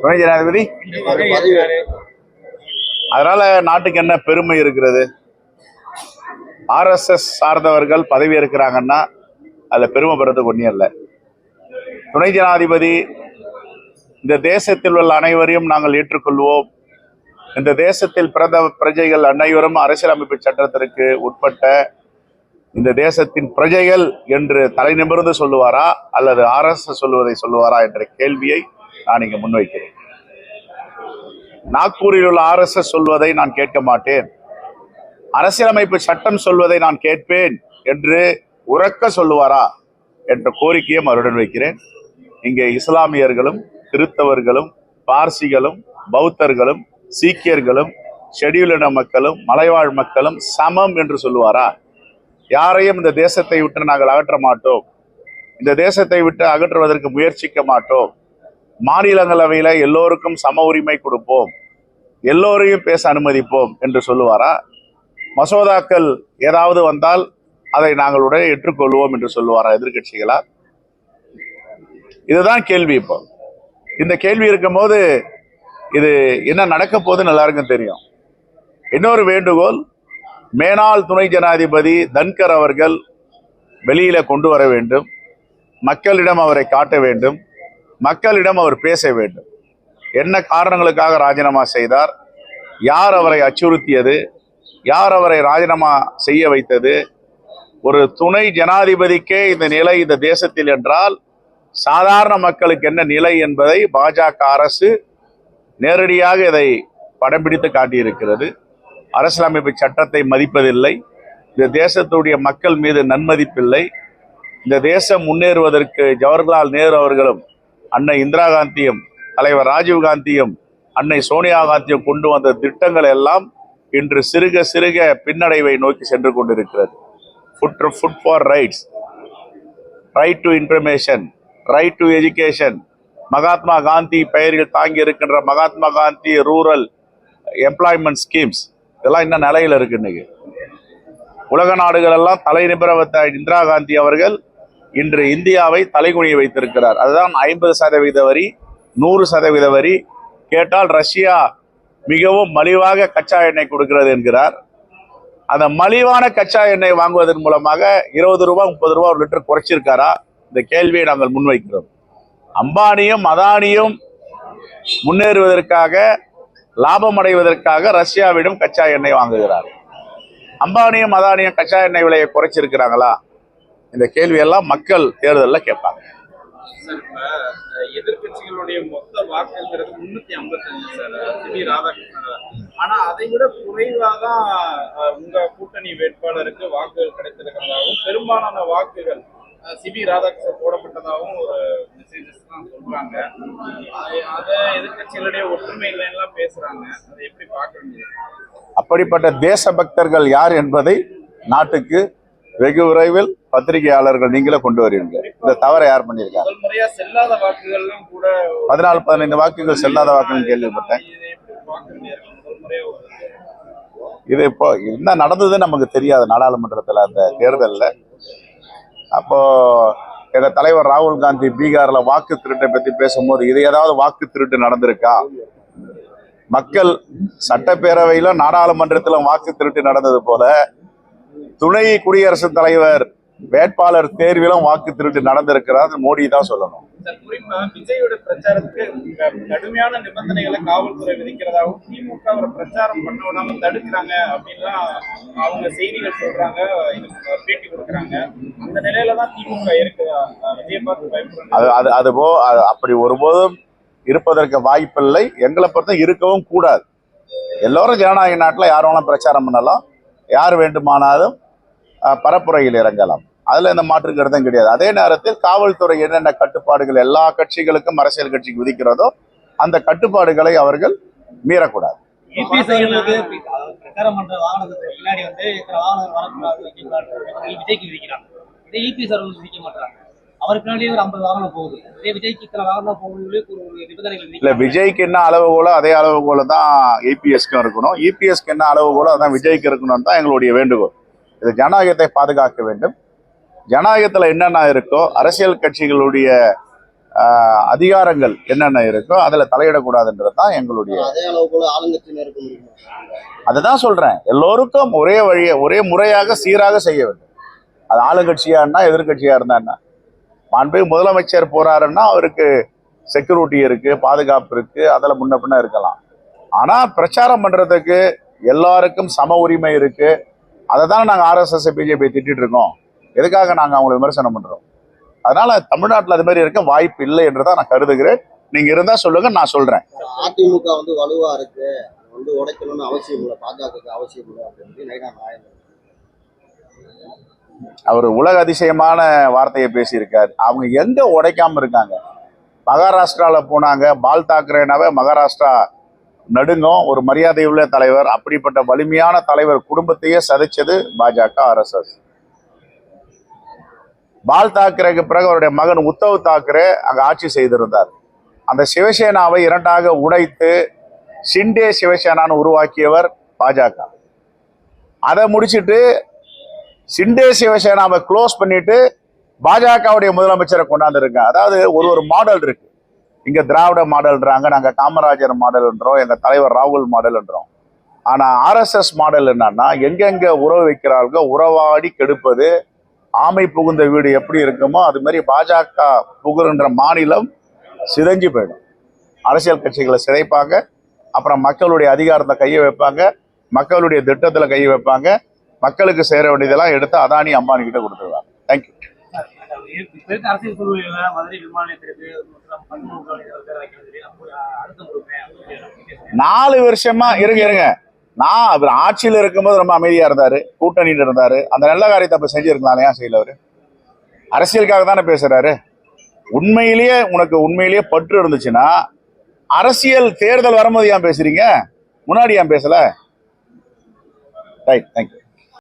துணை ஜனாதிபதி அதனால நாட்டுக்கு என்ன பெருமை இருக்கிறது? ஆர்எஸ்எஸ் சார்ந்தவர்கள் பதவி இருக்கிறாங்கன்னா அதுல பெருமைப்படுறதுக்கு ஒன்றும் இல்லை. துணை ஜனாதிபதி இந்த தேசத்தில் உள்ள அனைவரையும் நாங்கள் ஏற்றுக்கொள்வோம். இந்த தேசத்தில் பிறந்த பிரஜைகள் அனைவரும் அரசியலமைப்பு சட்டத்திற்கு உட்பட்ட இந்த தேசத்தின் பிரஜைகள் என்று தலைநிமிர்ந்து சொல்லுவாரா அல்லது ஆர்எஸ்எஸ் சொல்லுவதை சொல்லுவாரா என்ற கேள்வியை நான் இங்கு முன்வைக்கிறேன். நாக்பூரில் உள்ள ஆர்எஸ்எஸ் சொல்வதை நான் கேட்க மாட்டேன். அரசியலமைப்பு சட்டம் சொல்வதை நான் கேட்பேன் என்று உறக்க சொல்லுவாரா என்ற கோரிக்கையும் அவருடன் வைக்கிறேன். இங்கே இஸ்லாமியர்களும் கிறித்தவர்களும் பார்சிகளும் பௌத்தர்களும் சீக்கியர்களும் ஷெடியூலின மக்களும் மலைவாழ் மக்களும் சமம் என்று சொல்லுவாரா? யாரையும் இந்த தேசத்தை விட்டு நாங்கள் அகற்ற மாட்டோம். இந்த தேசத்தை விட்டு அகற்றுவதற்கு முயற்சிக்க மாட்டோம். மாநிலங்களவையில எல்லோருக்கும் சம உரிமை கொடுப்போம். எல்லோரையும் பேச அனுமதிப்போம் என்று சொல்லுவாரா? மசோதாக்கள் ஏதாவது வந்தால் அதை நாங்கள் உடனே ஏற்றுக்கொள்வோம் என்று சொல்லுவாரா எதிர்கட்சிகளா இதுதான் கேள்வி இப்போ. இந்த கேள்வி இருக்கும்போது இது என்ன நடக்க போகுதுன்னு எல்லாருக்கும் தெரியும். இன்னொரு வேண்டுகோள் மேனாள் துணை ஜனாதிபதி தன்கர் அவர்கள் வெளியில கொண்டு வர வேண்டும். மக்களிடம் அவரை காட்ட வேண்டும். மக்களிடம் அவர் பேச வேண்டும். என்ன காரணங்களுக்காக ராஜினாமா செய்தார்? யார் அவரை அச்சுறுத்தியது? யார் அவரை ராஜினாமா செய்ய வைத்தது? ஒரு துணை ஜனாதிபதிக்கே இந்த நிலை இந்த தேசத்தில் என்றால் சாதாரண மக்களுக்கு என்ன நிலை என்பதை பாஜக அரசு நேரடியாக இதை படம் பிடித்து காட்டியிருக்கிறது. அரசியலமைப்பு சட்டத்தை மதிப்பதில்லை. இந்த தேசத்துடைய மக்கள் மீது நன்மதிப்பில்லை. இந்த தேசம் முன்னேறுவதற்கு ஜவஹர்லால் நேரு அவர்களும் அன்னை இந்திரா காந்தியும் தலைவர் ராஜீவ் காந்தியும் அன்னை சோனியா காந்தியும் கொண்டு வந்த திட்டங்கள் எல்லாம் இன்று சிறுக சிறுக பின்னடைவை நோக்கி சென்று கொண்டிருக்கிறது. Food food for rights right to information right to education Mahatma Gandhi பெயரில் தாங்கி இருக்கின்ற Mahatma Gandhi rural employment schemes இதெல்லாம் இன்னும் நிலையில் இருக்கு இன்னைக்கு. உலக நாடுகள் எல்லாம் தலை நிபர வைத்த இந்திரா காந்தி அவர்கள் இன்று இந்தியாவை தலைகுனிய வைத்திருக்கிறார். அதுதான் ஐம்பது சதவீத வரி நூறு சதவீத வரி. கேட்டால் ரஷ்யா மிகவும் மலிவாக கச்சா எண்ணெய் கொடுக்கிறது என்கிறார். அந்த மலிவான கச்சா எண்ணெய் வாங்குவதன் மூலமாக இருபது ரூபா முப்பது ரூபா ஒரு லிட்டர் குறைச்சிருக்காரா? இந்த கேள்வியை நாங்கள் முன்வைக்கிறோம். அம்பானியும் அதானியும் முன்னேறுவதற்காக லாபம் அடைவதற்காக ரஷ்யாவிடம் கச்சா எண்ணெய் வாங்குகிறார். அம்பானியும் அதானியும் கச்சா எண்ணெய் விலையை குறைச்சிருக்கிறாங்களா? இந்த கேள்வியெல்லாம் மக்கள் தேர்தலில் கேட்பாங்க. சார் எதிர்க்கட்சிகளுடைய மொத்த வாக்குங்கிறது முன்னூத்தி ஐம்பத்தஞ்சு சார். சிபி ராதாகிருஷ்ணன் ஆனா அதை விட குறைவா தான் உங்க கூட்டணி வேட்பாளருக்கு வாக்குகள் கிடைத்திருக்கிறதாகவும் பெரும்பாலான வாக்குகள் சிபி ராதாகிருஷ்ணன் போடப்பட்டதாகவும் ஒரு தான் சொல்றாங்க. அதை எதிர்க்கட்சிகளுடைய ஒற்றுமை இல்லைன்னா பேசுறாங்க. அதை எப்படி பார்க்கறது? அப்படிப்பட்ட தேசபக்தர்கள் யார் என்பதை நாட்டுக்கு வெகு விரைவில் பத்திரிகையாளர்கள் நீங்களே கொண்டு வருவீங்க. இந்த தவறை யார் பண்ணியிருக்காங்க பதினாலு பதினைந்து வாக்குகள் செல்லாத வாக்குகள் கேள்விப்பட்டேன். இதை இப்போ என்ன நடந்ததுன்னு நமக்கு தெரியாது நாடாளுமன்றத்தில் அந்த தேர்தலில். அப்போ எங்கள் தலைவர் ராகுல் காந்தி பீகாரில் வாக்கு திருட்டை பற்றி பேசும்போது இது ஏதாவது வாக்கு திருட்டு நடந்திருக்கா? மக்கள் சட்டப்பேரவையிலும் நாடாளுமன்றத்திலும் வாக்கு திருட்டு நடந்தது போல துணை குடியரசுத் தலைவர் வேட்பாளர் தேர்விலும் வாக்கு திருட்டு நடந்திருக்கிறார் மோடி தான் சொல்லணும். குறிப்பா விஜயோட பிரச்சாரத்துக்கு கடுமையான நிபந்தனைகளை காவல்துறை விதிக்கிறதாகவும் திமுக அவரை பிரச்சாரம் பண்ண விடாம தடுக்கிறாங்க அப்படின்லாம் அவங்க செய்திகள் சொல்றாங்க பேட்டி கொடுக்குறாங்க. அந்த நிலையில தான் திமுக இருக்குதா அஹ் விஜய் பார்த்து பயப்படுறாங்க அது அது போ அப்படி ஒருபோதும் இருப்பதற்கு வாய்ப்பில்லை. எங்களை பொறுத்த இருக்கவும் கூடாது. எல்லோரும் ஜனநாயக நாட்டில் யார் வேணாலும் பிரச்சாரம் பண்ணலாம். யார் வேண்டுமானாலும் பரப்புரையில் இறங்கலாம். அதுல எந்த மாற்று கருத்தும் கிடையாது. அதே நேரத்தில் காவல்துறை என்னென்ன கட்டுப்பாடுகள் எல்லா கட்சிகளுக்கும் அரசியல் கட்சிக்கு விதிக்கிறதோ அந்த கட்டுப்பாடுகளை அவர்கள் மீறக்கூடாது. இல்ல விஜய்க்கு என்ன அளவுகோலோ அதே அளவுகோல தான் ஏபிஎஸ்க்கும் இருக்கணும். இபிஎஸ்க்கு என்ன அளவுகோலோ அதான் விஜய்க்கு இருக்கணும் தான் எங்களுடைய வேண்டுகோள். இது ஜனநாயகத்தை பாதுகாக்க வேண்டும். ஜனநாயகத்துல என்னென்ன இருக்கோ அரசியல் கட்சிகளுடைய அதிகாரங்கள் என்னென்ன இருக்கோ அதில் தலையிடக்கூடாதுன்றது தான் எங்களுடைய அதே அதுதான் சொல்றேன். எல்லோருக்கும் ஒரே வழியை ஒரே முறையாக சீராக செய்ய வேண்டும். அது ஆளுங்கட்சியா இருந்தா எதிர்கட்சியா இருந்தா என்ன? மாண்பு முதலமைச்சர் போறாருன்னா அவருக்கு செக்யூரிட்டி இருக்கு பாதுகாப்பு இருக்கு அதில் முன்ன பின்ன இருக்கலாம். ஆனா பிரச்சாரம் பண்றதுக்கு எல்லாருக்கும் சம உரிமை இருக்கு. அதை தானே நாங்கள் ஆர்எஸ்எஸ் பிஜேபி திட்டிட்டு இருக்கோம். எதுக்காக நாங்கள் அவங்களை விமர்சனம் பண்றோம்? அதனால தமிழ்நாட்டில் அது மாதிரி இருக்க வாய்ப்பு இல்லை என்று தான் நான் கருதுகிறேன். நீங்க இருந்தா சொல்லுங்க நான் சொல்றேன். அதிமுக வந்து வலுவா இருக்கு. வந்து உடைக்கணும்னு அவசியம் இல்லை. பாஜகவுக்கு அவசியம் இல்லை அப்படின்னு அவர் உலக அதிசயமான வார்த்தையை பேசியிருக்காரு. அவங்க எங்க உடைக்காம இருக்காங்க? மகாராஷ்டிரால போனாங்க. பால் தாக்கரேனாவே மகாராஷ்டிரா நடுங்கும். ஒரு மரியாதை உள்ள தலைவர் அப்படிப்பட்ட வலிமையான தலைவர் குடும்பத்தையே சதைச்சது பாஜக ஆர்எஸ்எஸ் பால் தாக்கரேக்கு பிறகு அவருடைய மகன் உத்தவ் தாக்கரே அங்கே ஆட்சி செய்திருந்தார். அந்த சிவசேனாவை இரண்டாக உடைத்து ஷிண்டே சிவசேனான்னு உருவாக்கியவர் பாஜக. அதை முடிச்சிட்டு சிண்டே சிவசேனாவை க்ளோஸ் பண்ணிட்டு பாஜகவுடைய முதலமைச்சரை கொண்டாந்துருங்க அதாவது ஒரு ஒரு மாடல் இருக்கு. இங்க திராவிட மாடல்ன்றாங்க நாங்க காமராஜர் மாடல்ன்றோம் எங்க தலைவர் ராகுல் மாடல்ன்றோம். ஆனா ஆர்எஸ்எஸ் மாடல் என்னன்னா எங்கெங்க உறவு வைக்கிறார்களோ உறவாடி கெடுப்பது ஆமை புகுந்த வீடு எப்படி இருக்குமோ அது மாதிரி பாஜக புகுகின்ற மாநிலம் சிதைஞ்சு போயிடும். அரசியல் கட்சிகளை சிதைப்பாங்க. அப்புறம் மக்களுடைய அதிகாரத்தை கையை வைப்பாங்க. மக்களுடைய திட்டத்துல கையை வைப்பாங்க. மக்களுக்கு சேர வேண்டியதெல்லாம் எடுத்து அதானி அம்பானி கிட்ட கொடுத்துருவாங்க. தேங்க்யூ. நாலு வருஷமா இருங்க இருங்க. நான் அவர் ஆட்சியில் இருக்கும்போது ரொம்ப அமைதியாக இருந்தார் கூட்டணியில் இருந்தார். அந்த நல்ல காரியத்தை அப்போ செஞ்சுருக்கலாம் ஏன் செய்யல அவர்? அரசியலுக்காக தானே பேசுகிறாரு உண்மையிலேயே உனக்கு உண்மையிலேயே பற்று இருந்துச்சுன்னா அரசியல் தேர்தல் வரும்போது ஏன் பேசுகிறீங்க முன்னாடி ஏன் பேசலை? Right thank you